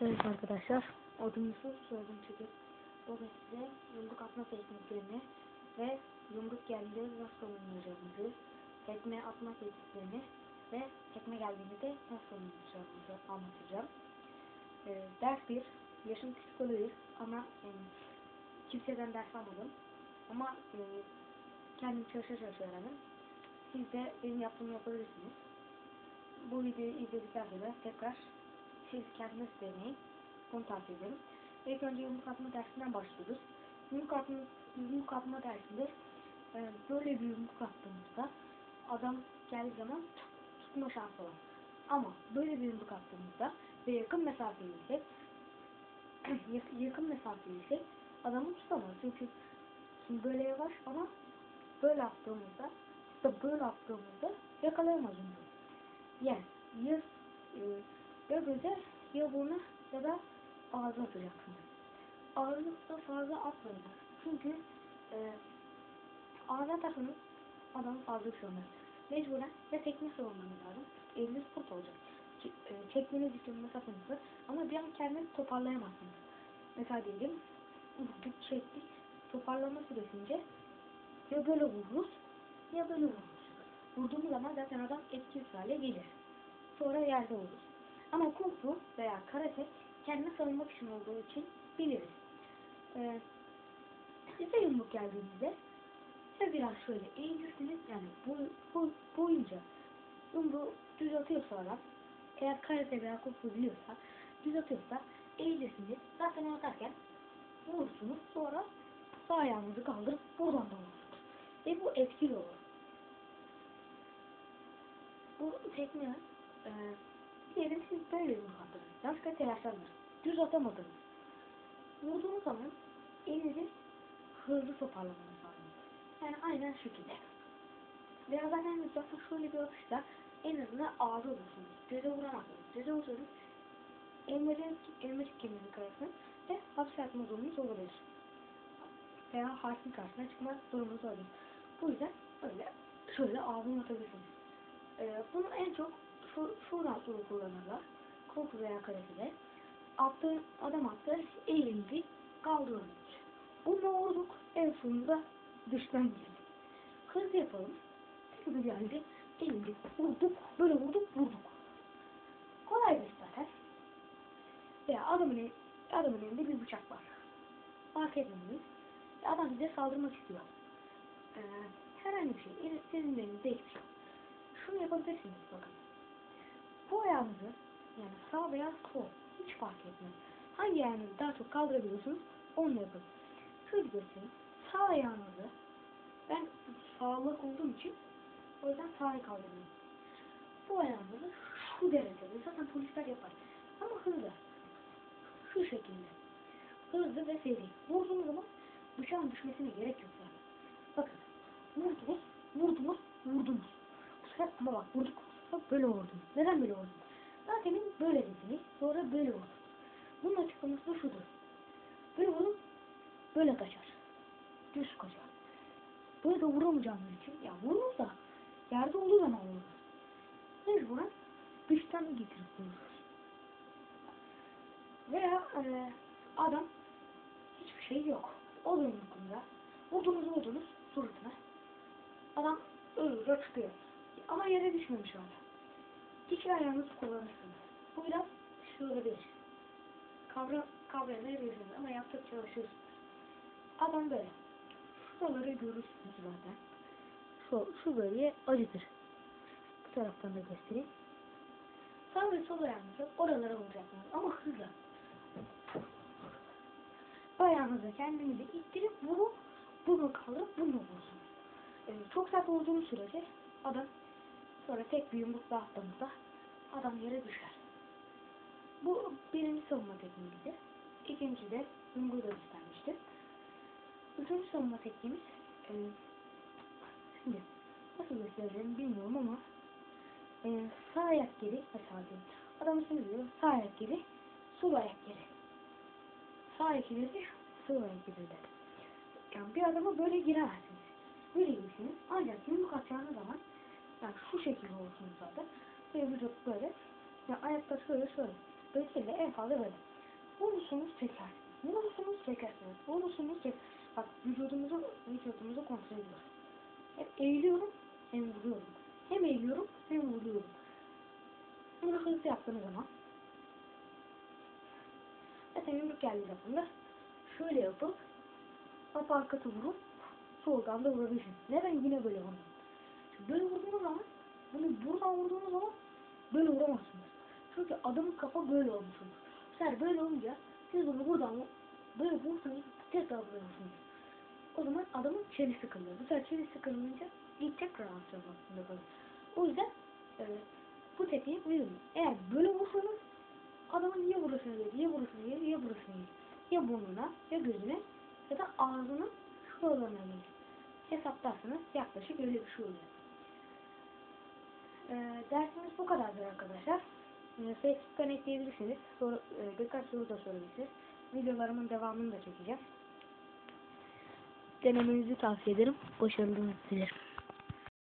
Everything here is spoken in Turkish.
Evet arkadaşlar, odumuzu söyledim çekip bugün size yumruk atma tekniklerini ve yumruk geldiğinde nasıl savunacağımızı, tekme atma tekniklerini ve tekme geldiğinde de nasıl savunacağımızı anlatacağım. Ee, ders 1, yaşım küçük olabilir ama e, kimseden ders almadım. Ama e, kendim çalışa çalışa öğrendim. Siz de benim yaptığımı yapabilirsiniz. Bu videoyu izledikten sonra tekrar siz kendiniz deneyin. Bunu tavsiye ederim. İlk önce yumruk atma dersinden başlıyoruz. Yumruk atma, yumruk atma dersinde e, böyle bir yumruk attığımızda adam geldiği zaman tutma şansı var. Ama böyle bir yumruk attığımızda ve yakın mesafeliysek yak- yakın mesafeliysek adamı tutamaz. Çünkü şimdi böyle yavaş ama böyle attığımızda işte böyle attığımızda yakalayamaz yumruğu. Yani ya, e, ya göze ya burnu ya da ağzına atacaksınız. Ağırlıkta fazla atmayın. Çünkü e, ağzına atarsanız adam fazla bir şey. Mecburen ya tekme savunmanız lazım. Eliniz kurt olacak. Ç- e, çekmeniz için mesafenizi ama bir an kendinizi toparlayamazsınız. Mesela diyelim vurduk çektik toparlama süresince ya böyle vururuz ya böyle vururuz. Vurduğumuz zaman zaten adam etkisiz hale gelir. Sonra yerde vururuz. Ama kung fu veya karate kendini savunmak için olduğu için biliriz. Ee, size yumruk geldiğinizde size biraz şöyle eğilirsiniz yani boy, boy, boyunca yumruğu düz atıyorsa adam eğer karate veya kung fu biliyorsa düz atıyorsa eğilirsiniz. Zaten atarken vurursunuz sonra sağ ayağınızı kaldırıp buradan da vurursunuz. Ve bu etkili olur. Bu tekne e, diyelim siz böyle bir attınız. Yanlışlıkla telaşlandınız. Düz atamadınız. Vurduğunuz zaman elinizi hızlı toparlamanız lazım. Yani aynen şu şekilde. Veya zaten zaten şöyle bir atışta en azından ağzı olursunuz. Göze vuramazsınız. Göze vursanız elmacık, elmacık kemiğini kırarsınız ve hapse atma durumunuz olabilir. Veya hakim karşısına çıkma durumunuz olabilir. Bu yüzden öyle şöyle ağzını atabilirsiniz. Ee, bunu en çok şuradan sonra kullanırlar. Korku veya karatede. Attığın adam attı eğildi kaldırılmış. Bunu vurduk en sonunda dıştan geldi. Hız yapalım. Hızlı geldi. Eğildi. Vurduk. Böyle vurduk vurduk. Kolay bir zaten. Veya adamın, adamın elinde bir bıçak var. Fark etmediniz. Ve Adam size saldırmak istiyor. Ee, herhangi bir şey. Sizin elinizde hiçbir şey şunu yapabilirsiniz bakın. Bu ayağınızı yani sağ veya sol hiç fark etmez. Hangi ayağınızı daha çok kaldırabiliyorsunuz onu yapın. Şöyle göstereyim. Sağ ayağınızı ben sağlık olduğum için o yüzden sağa kaldırıyorum. Bu ayağınızı şu derecede zaten polisler yapar. Ama hızlı. Şu şekilde. Hızlı ve seri. Vurduğunuz zaman bıçağın düşmesine gerek yok zaten. Bakın. Vurdunuz, vurdunuz, vurdunuz. Bu sefer ama bak vurduk. Bak böyle vurdum. Neden böyle vurdum? Daha böyle dediniz. Sonra böyle vurdum. Bunun açıklaması da şudur. Böyle vurdum. Böyle kaçar. Düz kaçar. Böyle de vuramayacağımız için. Ya vururuz da. Yerde olduğu zaman vururuz. Mecburen dıştan getirip vururuz. Veya e, adam hiçbir şey yok. O yumrukunda. Vurdunuz vurdunuz suratına. Adam ölür çıkıyor. Ama yere düşmemiş orada. İki ayağınızı kullanırsınız. Bu biraz şöyle bir kavra, kavrayamayabilirsiniz ama yaptıkça çalışırsınız. Adam böyle. Şuraları görürsünüz zaten. Şu, şu bölgeyi acıtır. Bu taraftan da göstereyim. Sağ ve sol ayağınızı oralara vuracaksınız ama hızlı. Ayağınızı kendinizi ittirip vurup bunu kaldırıp bunu vursun. Ee, çok sert olduğunuz sürece adam sonra tek bir yumruk daha attığımızda adam yere düşer. Bu birinci savunma tekniğiydi. İkinci de yumruğu da göstermiştim. Üçüncü savunma tekniğimiz e, şimdi nasıl göstereceğimi bilmiyorum ama e, sağ ayak geri mesela diyelim. Adam şimdi diyor sağ ayak geri sol ayak geri. Sağ ayak geri sol ayak geri der. Yani bir adama böyle giremezsiniz. Böyle girsiniz. Ancak yumruk atacağınız zaman yani şu şekilde olursunuz zaten. Böyle vücut böyle. Yani ayaklar şöyle şöyle. de en fazla böyle. Vurursunuz çeker. Vurursunuz çekersiniz. Vurursunuz çek. Bak vücudumuzu, vücudumuzu kontrol ediyoruz. Hem eğiliyorum hem vuruyorum. Hem eğiliyorum hem vuruyorum. Bunu hızlı yaptığınız zaman zaten yumruk geldiği zaman da şöyle yapıp aparkatı vurup soldan da vurabilirsin. Neden yine böyle vurdum? Böyle vurduğunuz zaman bunu buradan vurduğunuz zaman böyle vuramazsınız. Çünkü adamın kafa böyle olmuş olur. Sefer böyle olunca siz bunu buradan böyle vursanız tekrar vuruyorsunuz. O zaman adamın çeni sıkılıyor. Bu sefer çeni sıkılınca ilk tekrar antrenman altında kalır. O yüzden e, bu tekniği uygulayın. Eğer böyle vursanız adamın ya burasına gelir, ya burasına gelir, ya burasına gelir. Ya burnuna, ya gözüne, ya da ağzının şuralarına gelir. Hesaplarsanız yaklaşık öyle bir şey oluyor. E, dersimiz bu kadardır arkadaşlar. E, Facebook'tan ekleyebilirsiniz. Soru, e, birkaç soru da sorabilirsiniz. Videolarımın devamını da çekeceğim. Denemenizi tavsiye ederim. Başarılarınızı dilerim.